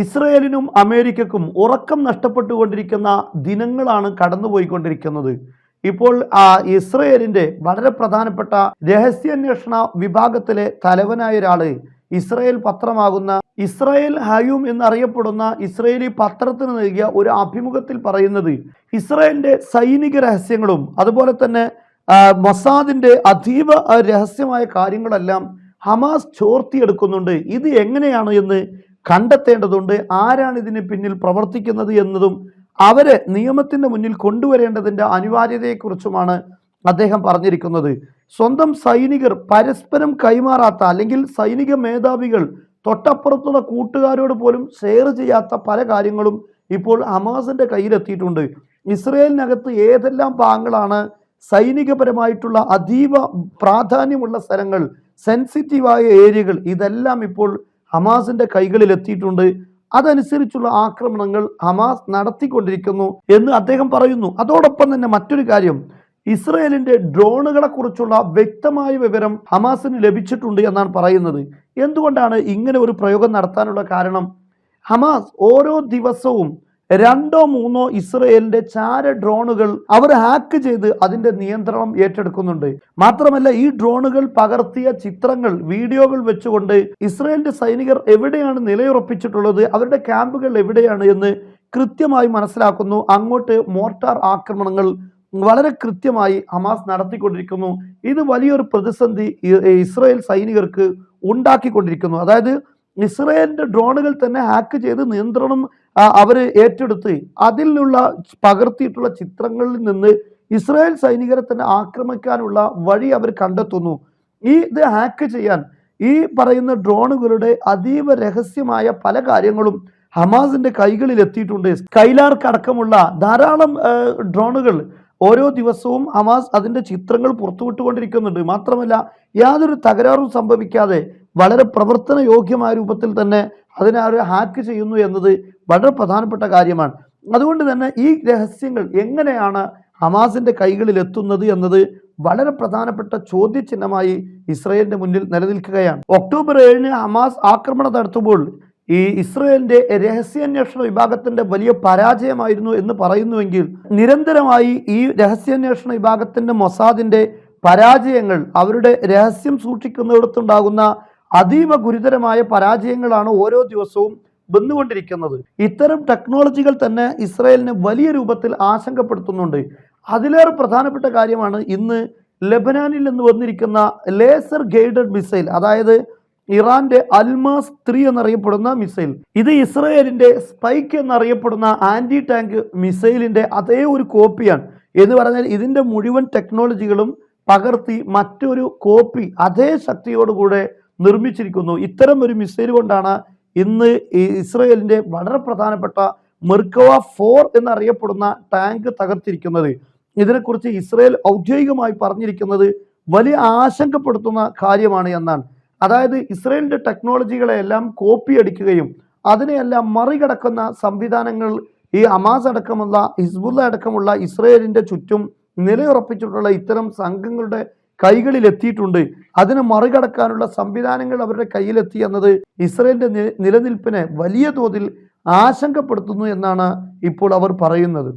ഇസ്രയേലിനും അമേരിക്കക്കും ഉറക്കം നഷ്ടപ്പെട്ടുകൊണ്ടിരിക്കുന്ന ദിനങ്ങളാണ് കടന്നുപോയിക്കൊണ്ടിരിക്കുന്നത്. ഇപ്പോൾ ആ ഇസ്രയേലിന്റെ വളരെ പ്രധാനപ്പെട്ട രഹസ്യാന്വേഷണ വിഭാഗത്തിലെ തലവനായ ഒരാൾ ഇസ്രയേൽ പത്രമാകുന്ന ഇസ്രയേൽ ഹയൂം എന്നറിയപ്പെടുന്ന ഇസ്രയേലി പത്രത്തിന് നൽകിയ ഒരു അഭിമുഖത്തിൽ പറയുന്നത് ഇസ്രയേലിന്റെ സൈനിക രഹസ്യങ്ങളും അതുപോലെ തന്നെ മൊസാദിന്റെ അതീവ രഹസ്യമായ കാര്യങ്ങളെല്ലാം ഹമാസ് ചോർത്തിയെടുക്കുന്നുണ്ട്. ഇത് എങ്ങനെയാണ് എന്ന് കണ്ടെത്തേണ്ടതുണ്ട്. ആരാണ് ഇതിന് പിന്നിൽ പ്രവർത്തിക്കുന്നത് എന്നതും അവരെ നിയമത്തിന്റെ മുന്നിൽ കൊണ്ടുവരേണ്ടതിന്റെ അനിവാര്യതയെക്കുറിച്ചുമാണ് അദ്ദേഹം പറഞ്ഞിരിക്കുന്നത്. സ്വന്തം സൈനികർ പരസ്പരം കൈമാറാത്ത അല്ലെങ്കിൽ സൈനിക മേധാവികൾ തൊട്ടപ്പുറത്തുള്ള കൂട്ടുകാരോട് പോലും ഷെയർ ചെയ്യാത്ത പല കാര്യങ്ങളും ഇപ്പോൾ ഹമാസിന്റെ കയ്യിലെത്തിയിട്ടുണ്ട്. ഇസ്രയേലിനകത്ത് ഏതെല്ലാം ഭാഗങ്ങളാണ് സൈനികപരമായിട്ടുള്ള അതീവ പ്രാധാന്യമുള്ള സ്ഥലങ്ങൾ സെൻസിറ്റീവായ ഏരിയകൾ ഇതെല്ലാം ഇപ്പോൾ ഹമാസിന്റെ കൈകളിൽ എത്തിയിട്ടുണ്ട്. അതനുസരിച്ചുള്ള ആക്രമണങ്ങൾ ഹമാസ് നടത്തിക്കൊണ്ടിരിക്കുന്നു എന്ന് അദ്ദേഹം പറയുന്നു. അതോടൊപ്പം തന്നെ മറ്റൊരു കാര്യം ഇസ്രയേലിന്റെ ഡ്രോണുകളെ കുറിച്ചുള്ള വ്യക്തമായ വിവരം ഹമാസിന് ലഭിച്ചിട്ടുണ്ട് എന്നാണ് പറയുന്നത്. എന്തുകൊണ്ടാണ് ഇങ്ങനെ ഒരു പ്രയോഗം നടത്താനുള്ള കാരണം? ഹമാസ് ഓരോ ദിവസവും രണ്ടോ മൂന്നോ ഇസ്രയേലിന്റെ ചാര ഡ്രോണുകൾ അവർ ഹാക്ക് ചെയ്ത് അതിന്റെ നിയന്ത്രണം ഏറ്റെടുക്കുന്നുണ്ട്. മാത്രമല്ല ഈ ഡ്രോണുകൾ പകർത്തിയ ചിത്രങ്ങൾ വീഡിയോകൾ വെച്ചുകൊണ്ട് ഇസ്രയേലിന്റെ സൈനികർ എവിടെയാണ് നിലയുറപ്പിച്ചിട്ടുള്ളത് അവരുടെ ക്യാമ്പുകൾ എവിടെയാണ് എന്ന് കൃത്യമായി മനസ്സിലാക്കുന്നു. അങ്ങോട്ട് മോർട്ടാർ ആക്രമണങ്ങൾ വളരെ കൃത്യമായി ഹമാസ് നടത്തിക്കൊണ്ടിരിക്കുന്നു. ഇത് വലിയൊരു പ്രതിസന്ധി ഇസ്രയേൽ സൈനികർക്ക് ഉണ്ടാക്കിക്കൊണ്ടിരിക്കുന്നു. അതായത് ഇസ്രയേലിന്റെ ഡ്രോണുകൾ തന്നെ ഹാക്ക് ചെയ്ത് നിയന്ത്രണം അവർ ഏറ്റെടുത്ത് അതിലുള്ള പകർത്തിയിട്ടുള്ള ചിത്രങ്ങളിൽ നിന്ന് ഇസ്രായേൽ സൈനികരെ തന്നെ ആക്രമിക്കാനുള്ള വഴി അവർ കണ്ടെത്തുന്നു. ഈ ഇത് ഹാക്ക് ചെയ്യാൻ ഈ പറയുന്ന ഡ്രോണുകളുടെ അതീവ രഹസ്യമായ പല കാര്യങ്ങളും ഹമാസിന്റെ കൈകളിൽ എത്തിയിട്ടുണ്ട്. കൈലാർക്കടക്കമുള്ള ധാരാളം ഡ്രോണുകൾ ഓരോ ദിവസവും ഹമാസ് അതിന്റെ ചിത്രങ്ങൾ പുറത്തുവിട്ടുകൊണ്ടിരിക്കുന്നുണ്ട്. മാത്രമല്ല യാതൊരു തകരാറും സംഭവിക്കാതെ വളരെ പ്രവർത്തന യോഗ്യമായ രൂപത്തിൽ തന്നെ അതിനെ അവർ ഹാക്ക് ചെയ്യുന്നു എന്നത് വളരെ പ്രധാനപ്പെട്ട കാര്യമാണ്. അതുകൊണ്ട് തന്നെ ഈ രഹസ്യങ്ങൾ എങ്ങനെയാണ് ഹമാസിന്റെ കൈകളിൽ എത്തുന്നത് എന്നത് വളരെ പ്രധാനപ്പെട്ട ചോദ്യചിഹ്നമായി ഇസ്രയേലിന്റെ മുന്നിൽ നിലനിൽക്കുകയാണ്. ഒക്ടോബർ ഏഴിന് ഹമാസ് ആക്രമണം നടത്തുമ്പോൾ ഈ ഇസ്രയേലിന്റെ രഹസ്യാന്വേഷണ വിഭാഗത്തിന്റെ വലിയ പരാജയമായിരുന്നു എന്ന് പറയുന്നുവെങ്കിൽ നിരന്തരമായി ഈ രഹസ്യാന്വേഷണ വിഭാഗത്തിന്റെ മൊസാദിന്റെ പരാജയങ്ങൾ അവരുടെ രഹസ്യം സൂക്ഷിക്കുന്നിടത്തുണ്ടാകുന്ന അതീവ ഗുരുതരമായ പരാജയങ്ങളാണ് ഓരോ ദിവസവും വന്നുകൊണ്ടിരിക്കുന്നത്. ഇത്തരം ടെക്നോളജികൾ തന്നെ ഇസ്രായേലിനെ വലിയ രൂപത്തിൽ ആശങ്കപ്പെടുത്തുന്നുണ്ട്. അതിലേറെ പ്രധാനപ്പെട്ട കാര്യമാണ് ഇന്ന് ലെബനാനിൽ നിന്ന് വന്നിരിക്കുന്ന ലേസർ ഗൈഡഡ് മിസൈൽ അതായത് ഇറാന്റെ അൽമാസ് ത്രീ എന്നറിയപ്പെടുന്ന മിസൈൽ. ഇത് ഇസ്രയേലിന്റെ സ്പൈക്ക് എന്നറിയപ്പെടുന്ന ആന്റി ടാങ്ക് മിസൈലിന്റെ അതേ ഒരു കോപ്പിയാണ്. എന്ന് പറഞ്ഞാൽ ഇതിന്റെ മുഴുവൻ ടെക്നോളജികളും പകർത്തി മറ്റൊരു കോപ്പി അതേ ശക്തിയോടുകൂടെ നിർമ്മിച്ചിരിക്കുന്നു. ഇത്തരം ഒരു മിസൈൽ കൊണ്ടാണ് ഇന്ന് ഇസ്രയേലിന്റെ വളരെ പ്രധാനപ്പെട്ട മെർക്കവ ഫോർ എന്നറിയപ്പെടുന്ന ടാങ്ക് തകർത്തിരിക്കുന്നത്. ഇതിനെക്കുറിച്ച് ഇസ്രയേൽ ഔദ്യോഗികമായി പറഞ്ഞിരിക്കുന്നത് വലിയ ആശങ്കപ്പെടുത്തുന്ന കാര്യമാണ് എന്നാണ്. അതായത് ഇസ്രയേലിന്റെ ടെക്നോളജികളെ എല്ലാം കോപ്പി അടിക്കുകയും അതിനെയെല്ലാം മറികടക്കുന്ന സംവിധാനങ്ങൾ ഈ അമാസ് അടക്കമുള്ള ഹിസ്ബുല്ല അടക്കമുള്ള ഇസ്രയേലിന്റെ ചുറ്റും നിലയുറപ്പിച്ചിട്ടുള്ള ഇത്തരം സംഘങ്ങളുടെ കൈകളിൽ എത്തിയിട്ടുണ്ട് അതിനെ മറികടക്കാനുള്ള സംവിധാനങ്ങൾ അവരുടെ കയ്യിലെത്തി എന്നത് ഇസ്രയേലിന്റെ നിലനിൽപ്പിനെ വലിയ തോതിൽ ആശങ്കപ്പെടുത്തുന്നു എന്നാണ് ഇപ്പോൾ അവർ പറയുന്നത്.